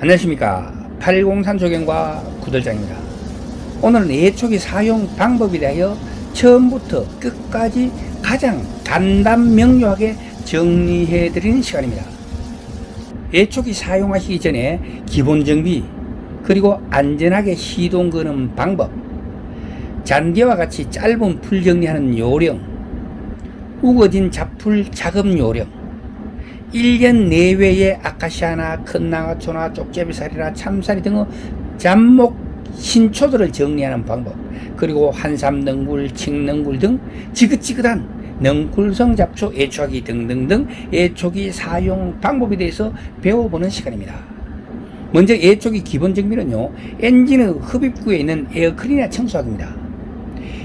안녕하십니까. 80산소경과 구들장입니다. 오늘은 예초기 사용 방법에 대하여 처음부터 끝까지 가장 간단 명료하게 정리해 드리는 시간입니다. 예초기 사용하시기 전에 기본 정비 그리고 안전하게 시동 거는 방법 잔디와 같이 짧은 풀 정리하는 요령 우거진 잡풀 작업 요령 1년 내외의 아카시아나 큰나가초나 쪽제비살이나 참사리 등의 잡목 신초들을 정리하는 방법 그리고 한삼능굴, 칡능굴 등 지긋지긋한 능굴성 잡초 애초하기 등등등 애초기 사용 방법에 대해서 배워보는 시간입니다. 먼저 애초기 기본 정비는요 엔진의 흡입구에 있는 에어클리너 청소하기입니다.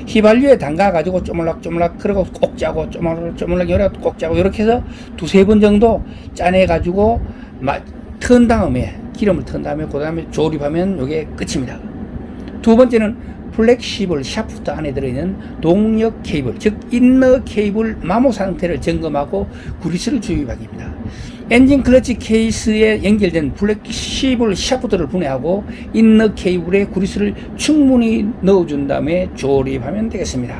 휘발유에 담가 가지고 쪼물락쪼물락 그리고 꼭 짜고 쪼물락쪼물락 요래 꼭 짜고 이렇게 해서 두세 번 정도 짜내 가지고 턴 다음에 기름을 턴 다음에 그 다음에 조립하면 이게 끝입니다. 두 번째는 플렉시블 샤프트 안에 들어있는 동력 케이블 즉 인너 케이블 마모 상태를 점검하고 구리스를 주입하기입니다. 엔진 클러치 케이스에 연결된 플렉시블 샤프트를 분해하고 인너 케이블에 구리스를 충분히 넣어준 다음에 조립하면 되겠습니다.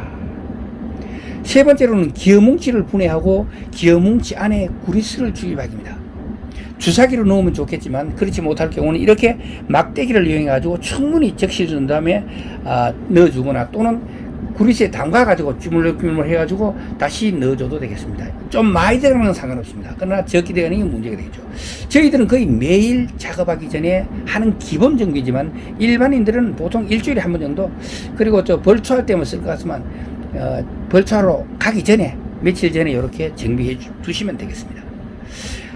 세 번째로는 기어 뭉치를 분해하고 기어 뭉치 안에 구리스를 주입하기입니다. 주사기로 넣으면 좋겠지만 그렇지 못할 경우는 이렇게 막대기를 이용해 가지고 충분히 적시 준 다음에 아, 넣어주거나 또는 구리스에 담가 가지고 주물주물 해가지고 다시 넣어줘도 되겠습니다. 좀 많이 들어가는 건 상관없습니다. 그러나 적게 되는 게 문제가 되겠죠. 저희들은 거의 매일 작업하기 전에 하는 기본 정비지만 일반인들은 보통 일주일에 한 번 정도 그리고 저 벌초할 때만 쓸 것 같지만 어, 벌초하러 가기 전에 며칠 전에 이렇게 정비해 주, 두시면 되겠습니다.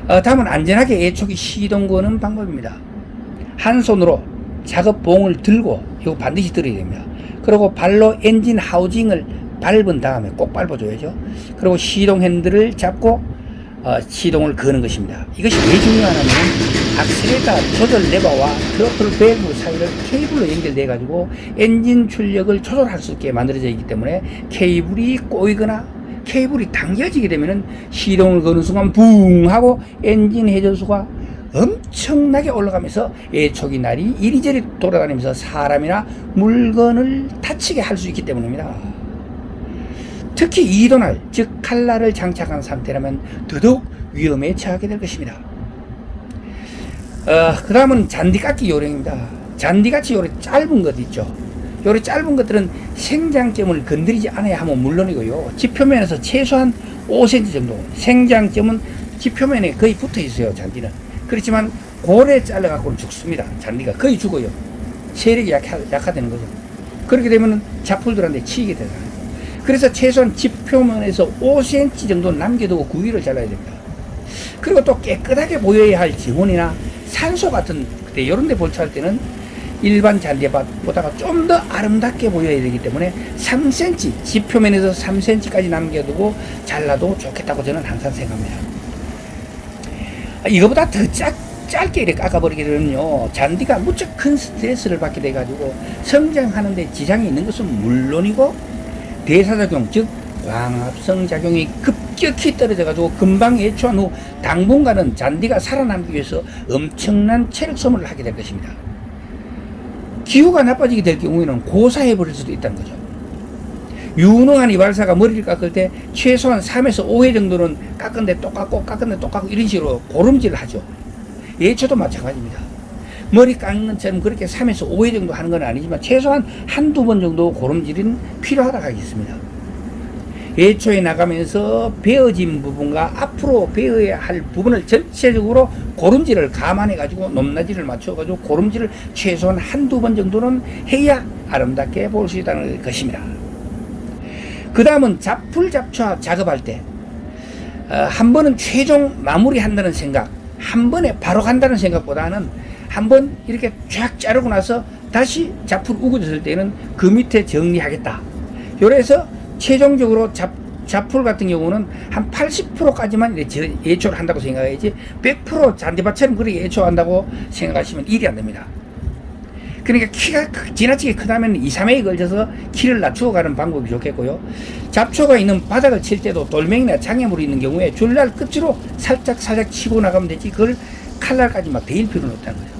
어, 다음은 안전하게 애초기 시동 거는 방법입니다. 한 손으로 작업 봉을 들고 이거 반드시 들어야 됩니다. 그리고 발로 엔진 하우징을 밟은 다음에 꼭 밟아줘야죠. 그리고 시동 핸들을 잡고 어, 시동을 거는 것입니다. 이것이 왜 중요하냐면 악셀레터 조절 레버와 트로틀 밸브 사이를 케이블로 연결돼 가지고 엔진 출력을 조절할 수 있게 만들어져 있기 때문에 케이블이 꼬이거나 케이블이 당겨지게 되면은 시동을 거는 순간 붕 하고 엔진 회전수가 엄청나게 올라가면서 애초기 날이 이리저리 돌아다니면서 사람이나 물건을 다치게 할 수 있기 때문입니다. 특히 이도날, 즉 칼날을 장착한 상태라면 더더욱 위험에 처하게 될 것입니다. 어, 그 다음은 잔디깎기 요령입니다. 잔디같이 요래 짧은 것 있죠. 요래 짧은 것들은 생장점을 건드리지 않아야 하면 물론이고요. 지표면에서 최소한 5cm 정도 생장점은 지표면에 거의 붙어 있어요. 잔디는. 그렇지만 고래 잘라갖고는 죽습니다. 잔디가 거의 죽어요. 세력이 약하, 약화되는 거죠. 그렇게 되면 잡풀들한테 치이게 되잖아요. 그래서 최소한 지표면에서 5cm 정도 남겨두고 구위를 잘라야 됩니다. 그리고 또 깨끗하게 보여야 할 지문이나 산소 같은 그때 이런 데 볼초할 때는 일반 잔디밭보다가 좀 더 아름답게 보여야 되기 때문에 3cm, 지표면에서 3cm까지 남겨두고 잘라도 좋겠다고 저는 항상 생각합니다. 이거보다 더 짧, 짧게 이렇게 깎아버리게 되면요. 잔디가 무척 큰 스트레스를 받게 돼가지고 성장하는데 지장이 있는 것은 물론이고 대사작용, 즉 광합성 작용이 급격히 떨어져가지고 금방 예초한 후 당분간은 잔디가 살아남기 위해서 엄청난 체력 소모를 하게 될 것입니다. 기후가 나빠지게 될 경우에는 고사해버릴 수도 있다는 거죠. 유능한 이발사가 머리를 깎을 때 최소한 3에서 5회 정도는 깎은데 또 깎고 깎은데 또 깎고 이런 식으로 고름질을 하죠. 예초도 마찬가지입니다. 머리 깎는 것처럼 그렇게 3에서 5회 정도 하는 건 아니지만 최소한 한두 번 정도 고름질은 필요하다고 하겠습니다. 예초에 나가면서 베어진 부분과 앞으로 베어야 할 부분을 전체적으로 고름질을 감안해 가지고 높낮이를 맞춰 가지고 고름질을 최소한 한두 번 정도는 해야 아름답게 볼 수 있다는 것입니다. 그 다음은 잡풀 잡초 작업할 때, 어, 한 번은 최종 마무리 한다는 생각, 한 번에 바로 간다는 생각보다는 한 번 이렇게 쫙 자르고 나서 다시 잡풀 우거졌을 때는 그 밑에 정리하겠다. 요래서 최종적으로 잡, 잡풀 같은 경우는 한 80%까지만 예초를 한다고 생각해야지 100% 잔디밭처럼 그렇게 예초한다고 생각하시면 일이 안 됩니다. 그러니까 키가 지나치게 크다면 2, 3회에 걸쳐서 키를 낮추어 가는 방법이 좋겠고요. 잡초가 있는 바닥을 칠 때도 돌멩이나 장애물이 있는 경우에 줄날 끝으로 살짝 살짝 치고 나가면 되지 그걸 칼날까지 막 대일 필요는 없다는 거죠.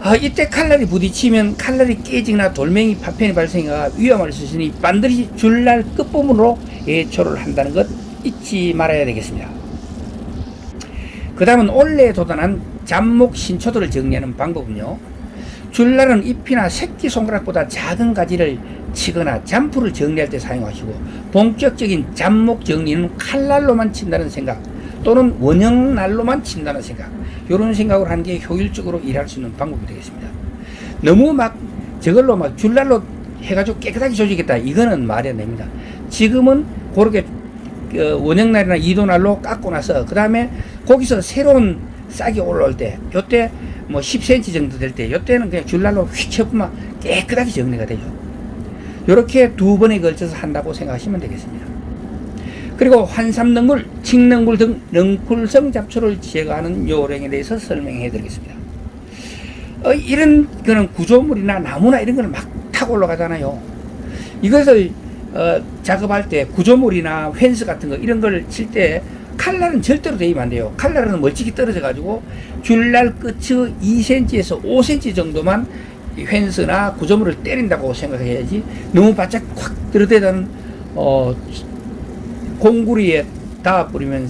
아, 이때 칼날이 부딪히면 칼날이 깨지거나 돌멩이 파편이 발생해가 위험할 수 있으니 반드시 줄날 끝부분으로 예초를 한다는 것 잊지 말아야 되겠습니다. 그 다음은 올해에 도단한 잡목 신초도를 정리하는 방법은요. 줄날은 잎이나 새끼손가락보다 작은 가지를 치거나 잠풀을 정리할 때 사용하시고 본격적인 잡목 정리는 칼날로만 친다는 생각 또는 원형날로만 친다는 생각 이런 생각을 하는 게 효율적으로 일할 수 있는 방법이 되겠습니다. 너무 막 저걸로 막 줄날로 해가지고 깨끗하게 조지겠다 이거는 말이 안 됩니다. 지금은 그렇게 그 원형날이나 이도날로 깎고 나서 그 다음에 거기서 새로운 싹이 올라올 때 요때 뭐 10cm 정도 될때 요때는 그냥 줄날로 휙 쳐보면 깨끗하게 정리가 되죠. 요렇게 두 번에 걸쳐서 한다고 생각하시면 되겠습니다. 그리고 환삼능물, 칡능물 등 능쿨성 잡초를 제거하는 요령에 대해서 설명해 드리겠습니다. 어, 이런 거는 구조물이나 나무나 이런 거는 막 타고 올라가잖아요. 이것을 어, 작업할 때 구조물이나 펜스 같은 거 이런 걸 칠 때 칼날은 절대로 대입 안 돼요. 칼날은 멀찍이 떨어져 가지고 줄날 끝이 2cm에서 5cm 정도만 이 펜스나 구조물을 때린다고 생각해야지 너무 바짝 확 들어대는 어, 공구리에 닿아 버리면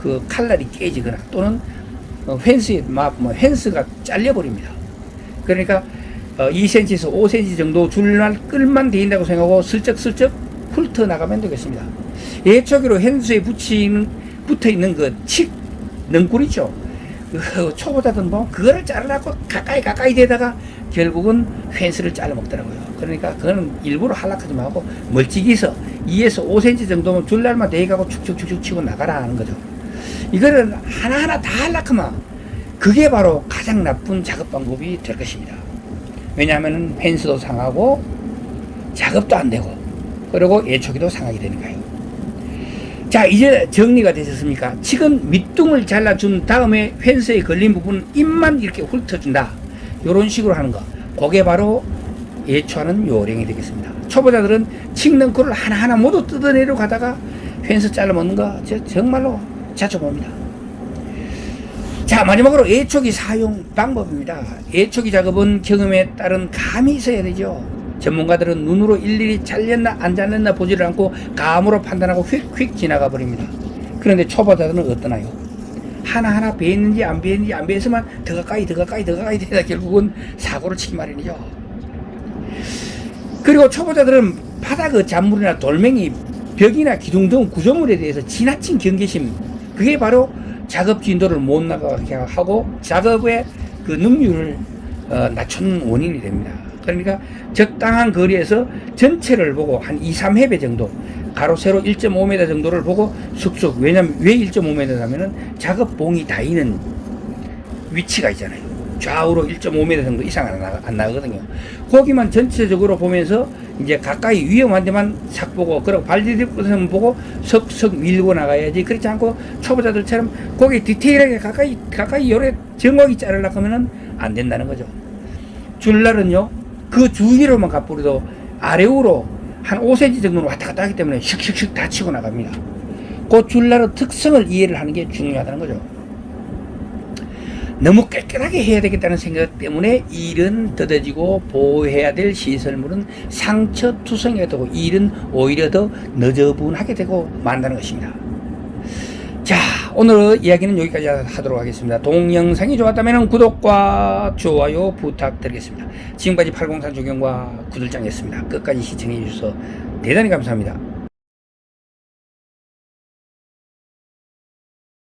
그 칼날이 깨지거나 또는 어, 펜스에 막 뭐 펜스가 잘려 버립니다. 그러니까 어, 2cm에서 5cm 정도 줄날 끌만 대인다고 생각하고 슬쩍슬쩍 훑어 나가면 되겠습니다. 예초기로 펜스에 붙이는 붙어 있는 그칙 능꿀이죠. 그 초보자들 뭐 그거를 자르라고 가까이 가까이 대다가 결국은 펜스를 잘라 먹더라고요. 그러니까 그거는 일부러 하락하지 말고 멀찍이서 2에서 5cm 정도면 줄날만 대가고 축축축축 치고 나가라 하는 거죠. 이거를 하나하나 다 하락하면 그게 바로 가장 나쁜 작업 방법이 될 것입니다. 왜냐하면 펜스도 상하고 작업도 안 되고 그리고 예초기도 상하게 되니까요. 자 이제 정리가 되셨습니까? 지금 밑둥을 잘라준 다음에 펜스에 걸린 부분 입만 이렇게 훑어준다. 이런 식으로 하는 거. 그게 바로 예초하는 요령이 되겠습니다. 초보자들은 칡능쿨을 하나하나 모두 뜯어내려 가다가 펜스 잘라 먹는 거 저- 정말로 자주 봅니다. 자 마지막으로 예초기 사용 방법입니다. 예초기 작업은 경험에 따른 감이 있어야 되죠. 전문가들은 눈으로 일일이 잘렸나 안 잘렸나 보지를 않고 감으로 판단하고 휙휙 지나가 버립니다. 그런데 초보자들은 어떠나요? 하나하나 배했는지 안 배했는지 안 배해서만 더 가까이 더 가까이 더 가까이 되다 결국은 사고를 치기 마련이죠. 그리고 초보자들은 바닥의 잔물이나 돌멩이, 벽이나 기둥 등 구조물에 대해서 지나친 경계심, 그게 바로 작업 진도를 못 나가게 하고 작업의 그 능률을 어, 낮추는 원인이 됩니다. 그러니까 적당한 거리에서 전체를 보고 한 2, 3회배 정도, 가로 세로 1.5m 정도를 보고 쑥쑥, 왜냐면 왜 1.5m 하면은 작업 봉이 닿이는 위치가 있잖아요. 좌우로 1.5m 정도 이상 안, 나가, 안 나가거든요. 거기만 전체적으로 보면서 이제 가까이 위험한 데만 싹 보고, 그리고 발디딜 보고 석석 밀고 나가야지. 그렇지 않고 초보자들처럼 거기 디테일하게 가까이, 가까이 요래 정확히 자르려고 하면은 안 된다는 거죠. 줄날은요, 그 주위로만 가뿌려도 아래우로 한 5cm 정도는 왔다 갔다 하기 때문에 슉슉슉 다 치고 나갑니다. 그 줄날의 특성을 이해를 하는 게 중요하다는 거죠. 너무 깨끗하게 해야 되겠다는 생각 때문에 일은 더뎌지고 보호해야 될 시설물은 상처 투성이가 되고 일은 오히려 더 너저분하게 되고 만다는 것입니다. 자, 오늘 이야기는 여기까지 하도록 하겠습니다. 동영상이 좋았다면 구독과 좋아요 부탁드리겠습니다. 지금까지 803 조경과 구들장이었습니다. 끝까지 시청해 주셔서 대단히 감사합니다.